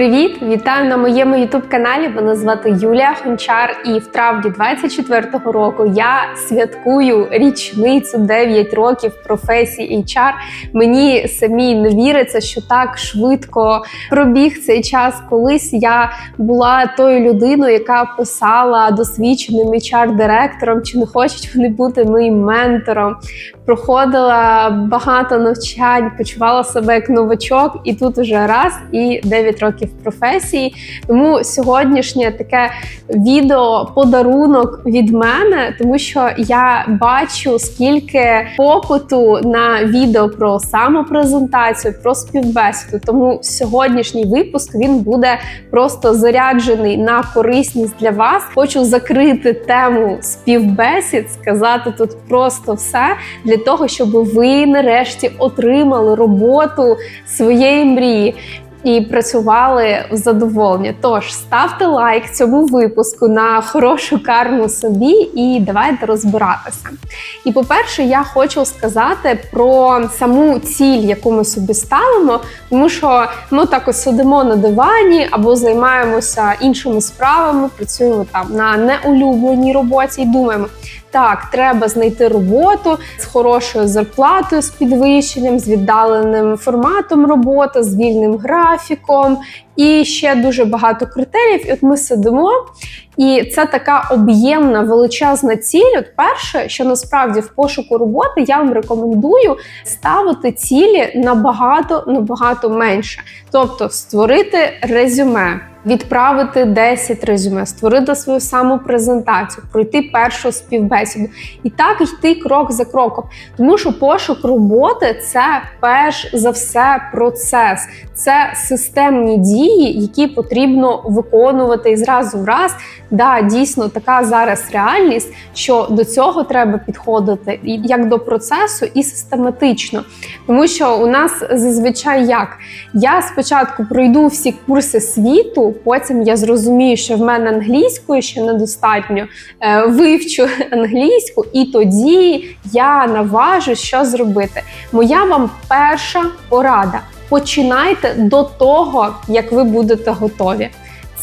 Привіт! Вітаю на моєму youtube каналі. Мене звати Юлія Гончар, і в травні 24-го року я святкую річницю 9 років професії HR. Мені самі не віриться, що так швидко пробіг цей час. Колись я була тою людиною, яка писала досвідченим HR-директором, чи не хочуть вони бути моїм ментором. Проходила багато навчань, почувала себе як новачок, і тут уже раз і 9 років професії. Тому сьогоднішнє таке відео подарунок від мене, тому що я бачу, скільки попиту на відео про самопрезентацію, про співбесіду. Тому сьогоднішній випуск він буде просто заряджений на корисність для вас. Хочу закрити тему співбесід, сказати тут просто все для того, щоб ви нарешті отримали роботу своєї мрії. І працювали в задоволення. Тож ставте лайк цьому випуску на хорошу карму собі, і давайте розбиратися. І по-перше, я хочу сказати про саму ціль, яку ми собі ставимо, тому що ми так ось сидимо на дивані або займаємося іншими справами, працюємо там на неулюбленій роботі і думаємо. Так, треба знайти роботу з хорошою зарплатою, з підвищенням, з віддаленим форматом роботи, з вільним графіком і ще дуже багато критеріїв. І от ми сидимо, і це така об'ємна величезна ціль. От перше, що насправді в пошуку роботи я вам рекомендую ставити цілі набагато набагато менше, тобто створити резюме. Відправити 10 резюме, створити свою саму презентацію, пройти першу співбесіду і так йти крок за кроком. Тому що пошук роботи це перш за все процес, це системні дії, які потрібно виконувати і зразу в раз. Да, дійсно така зараз реальність, що до цього треба підходити як до процесу, і систематично. Тому що у нас зазвичай як я спочатку пройду всі курси світу, потім я зрозумію, що в мене англійської ще недостатньо, е, вивчу англійську, і тоді я наважу, що зробити. Моя вам перша порада. Починайте до того, як ви будете готові.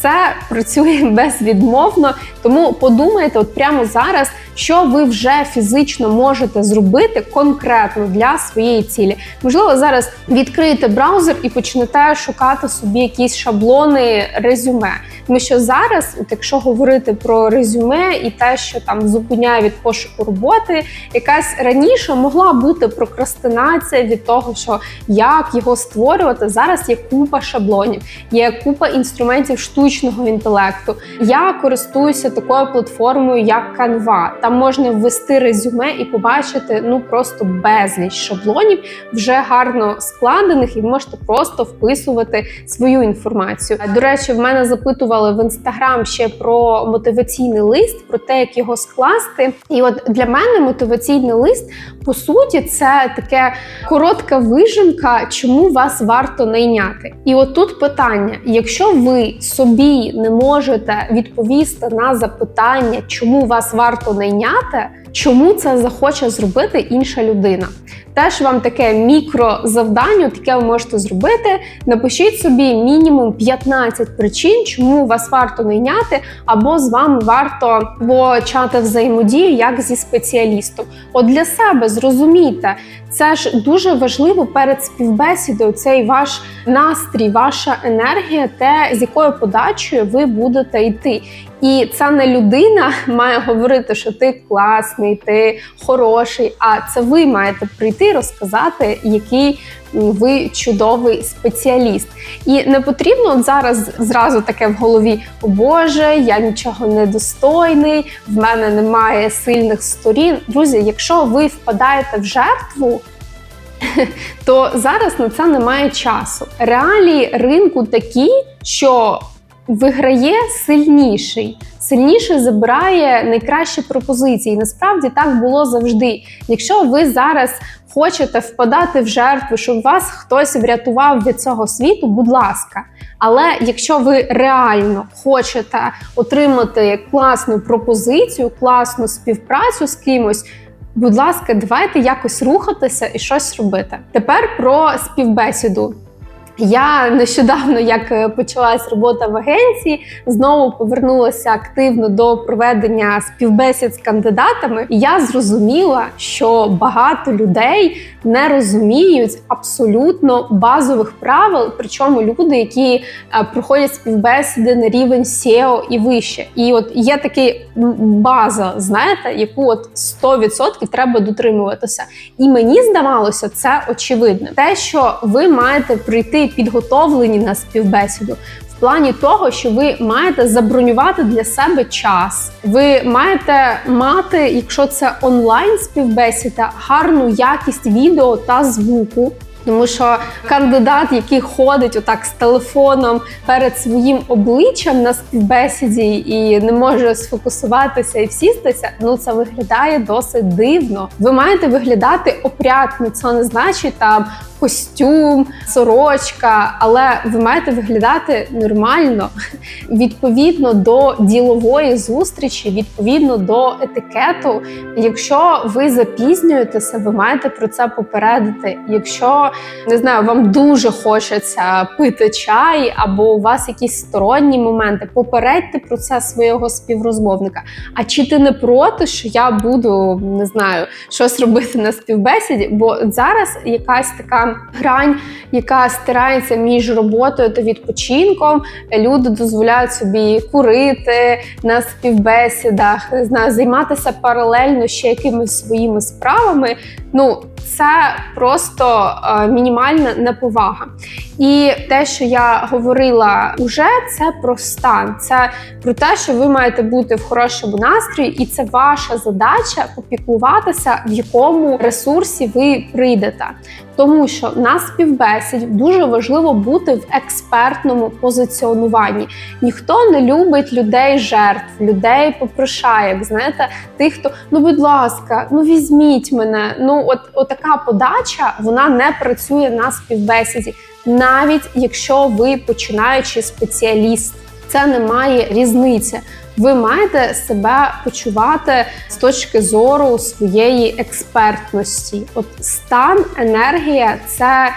Це працює безвідмовно, тому подумайте, от прямо зараз, що ви вже фізично можете зробити конкретно для своєї цілі. Можливо, зараз відкриєте браузер і почнете шукати собі якісь шаблони резюме. Тому що зараз, от якщо говорити про резюме і те, що там зупиняє від пошуку роботи, якась раніше могла бути прокрастинація від того, що як його створювати. Зараз є купа шаблонів, є купа інструментів штучного інтелекту. Я користуюся такою платформою, як Canva. Там можна ввести резюме і побачити ну просто безліч шаблонів, вже гарно складених, і можете просто вписувати свою інформацію. До речі, в мене запитували в інстаграм ще про мотиваційний лист, про те, як його скласти. І от для мене мотиваційний лист по суті це таке коротка вижимка, чому вас варто найняти. І от тут питання: якщо ви собі не можете відповісти на запитання, чому вас варто найняти, оченята чому це захоче зробити інша людина? Теж вам таке мікрозавдання, таке ви можете зробити. Напишіть собі мінімум 15 причин, чому вас варто найняти, або з вами варто почати взаємодію як зі спеціалістом. От для себе зрозумійте, це ж дуже важливо перед співбесідою. Цей ваш настрій, ваша енергія, те, з якою подачею ви будете йти. І ця не людина має говорити, що ти класний, ти хороший. А це ви маєте прийти, і розказати, який ви чудовий спеціаліст. І не потрібно от зараз зразу таке в голові: О Боже, я нічого не достойний, в мене немає сильних сторін. Друзі, якщо ви впадаєте в жертву. То зараз на це немає часу. Реалії ринку такі, що виграє сильніший. Сильніше забирає найкращі пропозиції. Насправді так було завжди. Якщо ви зараз хочете впадати в жертву, щоб вас хтось врятував від цього світу, будь ласка. Але якщо ви реально хочете отримати класну пропозицію, класну співпрацю з кимось. Будь ласка, давайте якось рухатися і щось робити. Тепер про співбесіду. Я нещодавно, як е, почалась робота в агенції, знову повернулася активно до проведення співбесід з кандидатами. І я зрозуміла, що багато людей не розуміють абсолютно базових правил, причому люди, які е, проходять співбесіди на рівень SEO і вище. І от є такий м, база, знаєте, яку от 100% треба дотримуватися. І мені здавалося, це очевидно. Те, що ви маєте прийти підготовлені на співбесіду. В плані того, що ви маєте забронювати для себе час, ви маєте мати, якщо це онлайн співбесіда, гарну якість відео та звуку. Тому що кандидат, який ходить отак з телефоном перед своїм обличчям на співбесіді і не може сфокусуватися і всістися, ну це виглядає досить дивно. Ви маєте виглядати опрятно. Це не значить там костюм, сорочка, але ви маєте виглядати нормально, відповідно до ділової зустрічі, відповідно до етикету. Якщо ви запізнюєтеся, ви маєте про це попередити. Якщо не знаю, вам дуже хочеться пити чай, або у вас якісь сторонні моменти, попередьте про це свого співрозмовника. А чи ти не проти, що я буду не знаю, щось робити на співбесіді? Бо зараз якась така грань, яка стирається між роботою та відпочинком. Люди дозволяють собі курити на співбесідах, не знаю, займатися паралельно ще якимись своїми справами. Ну, це просто е, мінімальна неповага. І те, що я говорила уже, це про стан, це про те, що ви маєте бути в хорошому настрої, і це ваша задача попіклуватися, в якому ресурсі ви прийдете. Тому що на співбесіді дуже важливо бути в експертному позиціонуванні. Ніхто не любить людей жертв, людей попрошаєк. Знаєте, тих, хто ну, будь ласка, ну візьміть мене. Ну, от, от така подача вона не працює на співбесіді, навіть якщо ви починаючи спеціаліст. Це не має різниці. Ви маєте себе почувати з точки зору своєї експертності. От стан, енергія це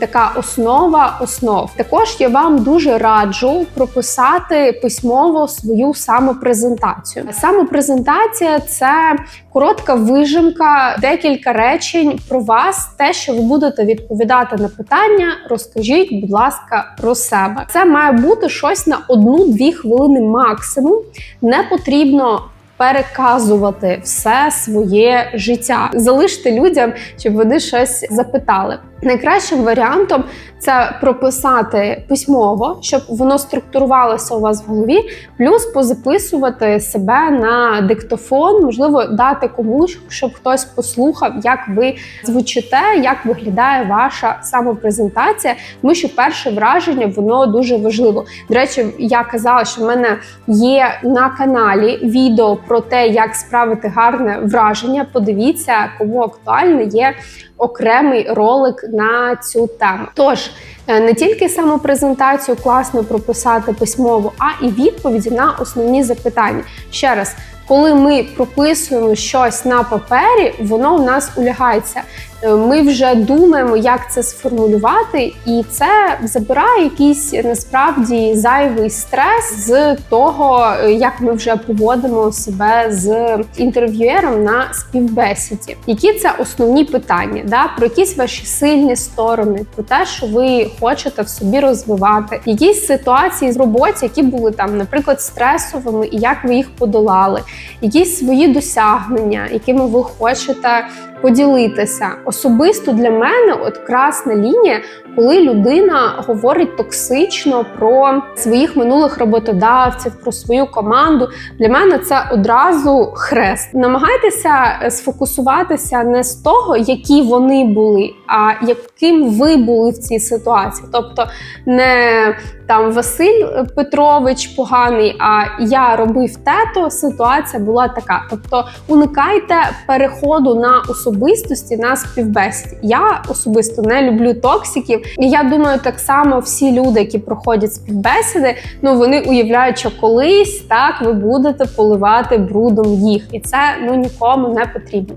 така основа основ. Також я вам дуже раджу прописати письмово свою самопрезентацію. Самопрезентація це коротка вижимка, декілька речень про вас, те, що ви будете відповідати на питання. Розкажіть, будь ласка, про себе. Це має бути щось на одну-дві хвилини максимум. Не потрібно. Переказувати все своє життя, залиште людям, щоб вони щось запитали. Найкращим варіантом це прописати письмово, щоб воно структурувалося у вас в голові, плюс позаписувати себе на диктофон, можливо, дати комусь, щоб хтось послухав, як ви звучите, як виглядає ваша самопрезентація. Тому що перше враження воно дуже важливо. До речі, я казала, що в мене є на каналі відео про те, як справити гарне враження. Подивіться, кому актуальне є окремий ролик на цю тему. Тож е, не тільки саму презентацію класно прописати письмово, а і відповіді на основні запитання. Ще раз. Коли ми прописуємо щось на папері, воно в нас улягається. Е, Ми вже думаємо, як це сформулювати, і це забирає якийсь насправді зайвий стрес з того, е, як ми вже поводимо себе з інтерв'юером на співбесіді. Які це основні питання? Да? Про якісь ваші сильні сторони, про те, що ви хочете в собі розвивати, якісь ситуації з роботі, які були там, наприклад, стресовими, і як ви їх подолали, якісь свої досягнення, якими ви хочете поділитися. Особисто для мене, от красна лінія, коли людина говорить токсично про своїх минулих роботодавців, про свою команду. Для мене це одразу хрест. Намагайтеся е, сфокусуватися не з того, які вони були, а яким ви були в цій ситуації. Тобто не там Василь Петрович поганий, а я робив те, то ситуація була така. Тобто уникайте переходу на особистості на співбесіді. Я особисто не люблю токсиків, і я думаю, так само всі люди, які проходять співбесіди, ну вони уявляють, що колись так ви будете поливати брудом їх, і це ну нікому не потрібно.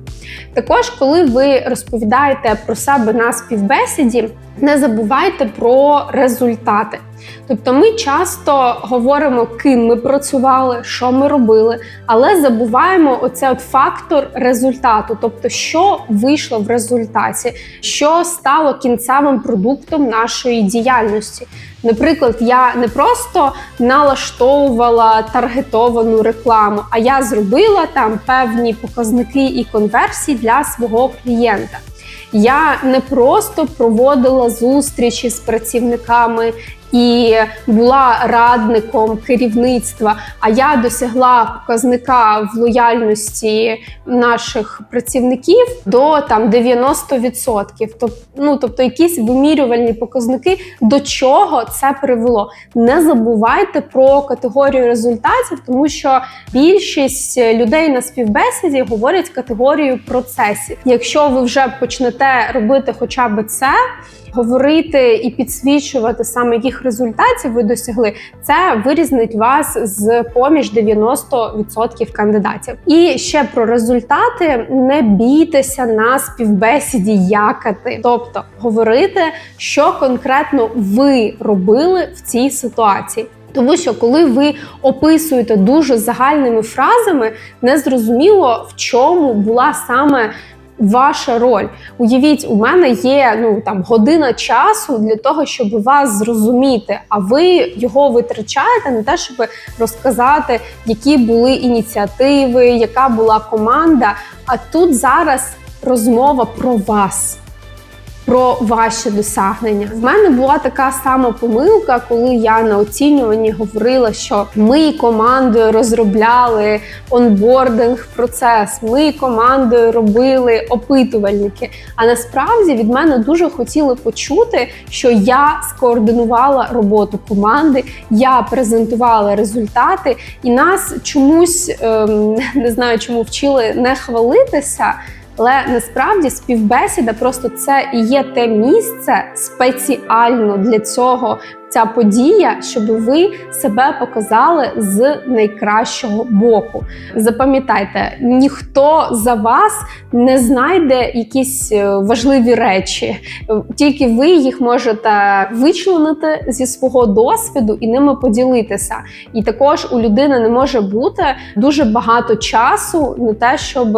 Також, коли ви розповідаєте про себе на співбесіді, не забувайте про результати. Тобто ми часто говоримо, ким ми працювали, що ми робили, але забуваємо оце от фактор результату, тобто, що вийшло в результаті, що стало кінцевим продуктом нашої діяльності. Наприклад, я не просто налаштовувала таргетовану рекламу, а я зробила там певні показники і конверсії для свого клієнта. Я не просто проводила зустрічі з працівниками і була радником керівництва. А я досягла показника в лояльності наших працівників до там 90%. Тобто, ну тобто, якісь вимірювальні показники, до чого це привело. Не забувайте про категорію результатів, тому що більшість людей на співбесіді говорять категорію процесів. Якщо ви вже почнете робити хоча б це говорити і підсвічувати саме яких результатів ви досягли, це вирізнить вас з поміж 90% кандидатів. І ще про результати не бійтеся на співбесіді якати, тобто говорити, що конкретно ви робили в цій ситуації. Тому що коли ви описуєте дуже загальними фразами, незрозуміло в чому була саме ваша роль. Уявіть, у мене є ну там година часу для того, щоб вас зрозуміти, а ви його витрачаєте на те, щоб розказати, які були ініціативи, яка була команда. А тут зараз розмова про вас про ваші досягнення. В мене була така сама помилка, коли я на оцінюванні говорила, що ми командою розробляли онбординг процес, ми командою робили опитувальники. А насправді від мене дуже хотіли почути, що я скоординувала роботу команди, я презентувала результати, і нас чомусь ем, не знаю, чому вчили не хвалитися. Але насправді співбесіда просто це і є те місце спеціально для цього ця подія, щоб ви себе показали з найкращого боку. Запам'ятайте, ніхто за вас не знайде якісь е, важливі речі, тільки ви їх можете вичленити зі свого досвіду і ними поділитися. І також у людини не може бути дуже багато часу на те, щоб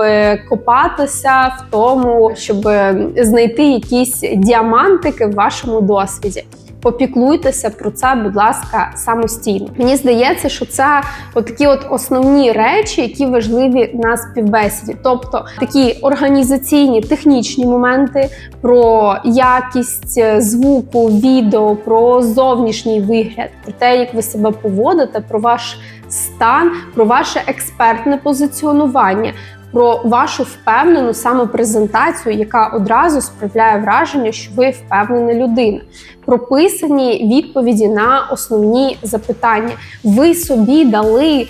копатися в тому, щоб знайти якісь діамантики в вашому досвіді попіклуйтеся про це, будь ласка, самостійно. Мені здається, що це такі от основні речі, які важливі на співбесіді, тобто такі організаційні технічні моменти про якість е, звуку, відео, про зовнішній вигляд, про те, як ви себе поводите, про ваш стан, про ваше експертне позиціонування про вашу впевнену самопрезентацію, яка одразу справляє враження, що ви впевнена людина. Прописані відповіді на основні запитання. Ви собі дали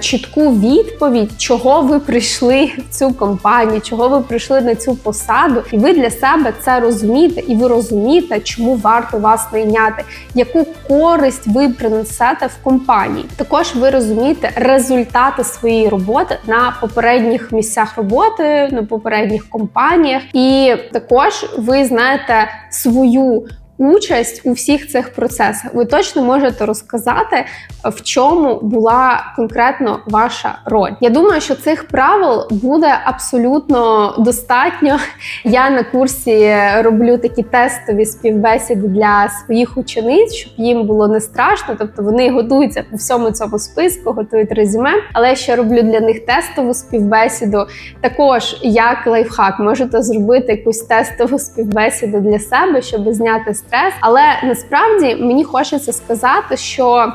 чітку відповідь, чого ви прийшли в цю компанію, чого ви прийшли на цю посаду, і ви для себе це розумієте, і ви розумієте, чому варто вас найняти, яку користь ви принесете в компанії. Також ви розумієте результати своєї роботи на попередніх місцях роботи, на попередніх компаніях, і також ви знаєте свою участь у всіх цих процесах. Ви точно можете розказати, в чому була конкретно ваша роль. Я думаю, що цих правил буде абсолютно достатньо. Я на курсі роблю такі тестові співбесіди для своїх учениць, щоб їм було не страшно. Тобто вони готуються по всьому цьому списку, готують резюме. Але я ще роблю для них тестову співбесіду. Також як лайфхак можете зробити якусь тестову співбесіду для себе, щоб зняти стрес. Але насправді мені хочеться сказати, що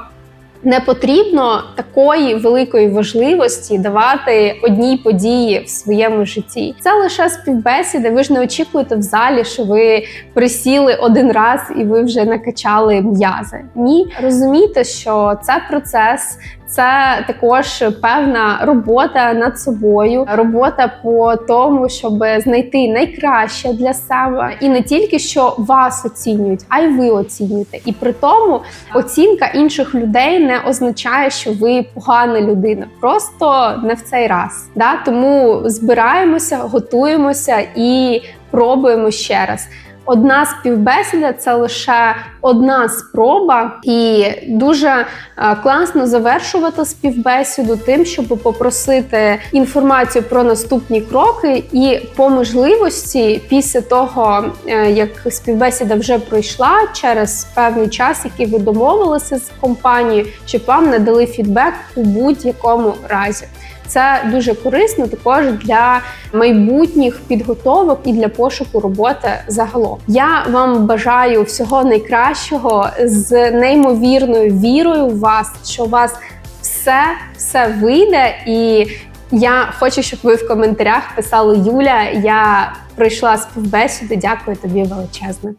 Не потрібно такої великої важливості давати одній події в своєму житті. Це лише співбесіди. Ви ж не очікуєте в залі, що ви присіли один раз і ви вже накачали м'язи. Ні, розумійте, що це процес. Це також певна робота над собою, робота по тому, щоб знайти найкраще для себе, і не тільки що вас оцінюють, а й ви оцінюєте. І при тому оцінка інших людей не означає, що ви погана людина, просто не в цей раз. Да? Тому збираємося, готуємося і пробуємо ще раз. Одна співбесіда це лише одна спроба, і дуже е, класно завершувати співбесіду тим, щоб попросити інформацію про наступні кроки, і по можливості, після того е, як співбесіда вже пройшла через певний час, який ви домовилися з компанією, щоб вам надали фідбек у будь-якому разі. Це дуже корисно також для майбутніх підготовок і для пошуку роботи загалом. Я вам бажаю всього найкращого з неймовірною вірою в вас, що у вас все, все вийде. І я хочу, щоб ви в коментарях писали Юля. Я пройшла співбесіду. Дякую тобі величезне.